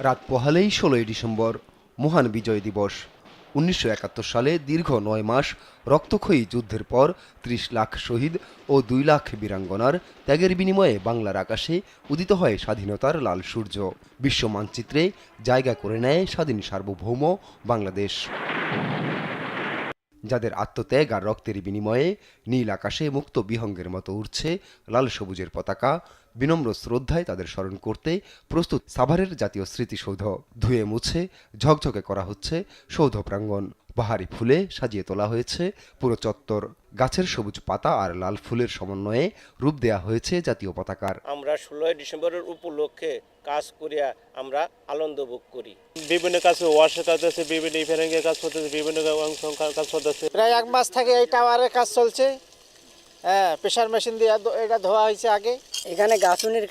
রাত পোহালেই ষোলোই ডিসেম্বর, মহান বিজয় দিবস। উনিশশো একাত্তর সালে দীর্ঘ নয় মাস রক্তক্ষয়ী যুদ্ধের পর ত্রিশ লাখ শহীদ ও দুই লাখ বীরাঙ্গনার ত্যাগের বিনিময়ে বাংলার আকাশে উদিত হয় স্বাধীনতার লাল সূর্য। বিশ্ব মানচিত্রে জায়গা করে নেয় স্বাধীন সার্বভৌম বাংলাদেশ। যাদের আত্মত্যাগ আর রক্তের বিনিময়ে নীল আকাশে মুক্ত বিহঙ্গের মতো উঠছে লাল সবুজের পতাকা, বিনম্র শ্রদ্ধায় তাদের স্মরণ করতে প্রস্তুত সাভারের জাতীয় স্মৃতিসৌধ। ধুয়ে মুছে, ঝকঝকে করা হচ্ছে সৌধ প্রাঙ্গণ। বাহারি ফুলে সাজিয়ে তোলা হয়েছে পুরো চত্বর। গাছের সবুজ পাতা আর লাল ফুলের সমন্বয়ে রূপ দেয়া হয়েছে জাতীয় পতাকার। আমরা ষোলোই ডিসেম্বরের উপলক্ষে কাজ করিয়া আমরা আনন্দ ভোগ করি। বিভিন্ন কাছে ওয়াশের কাজ আছে বিভিন্ন ইভেনিংয়ের কাজ করতেছে বিভিন্ন কাজ করতেছে প্রায় এক মাস থেকে এই টাওয়ারের কাজ চলছে। হ্যাঁ প্রেশার মেশিন দিয়ে এটা ধোয়া হয়েছে আগে। এখানে গাছুনির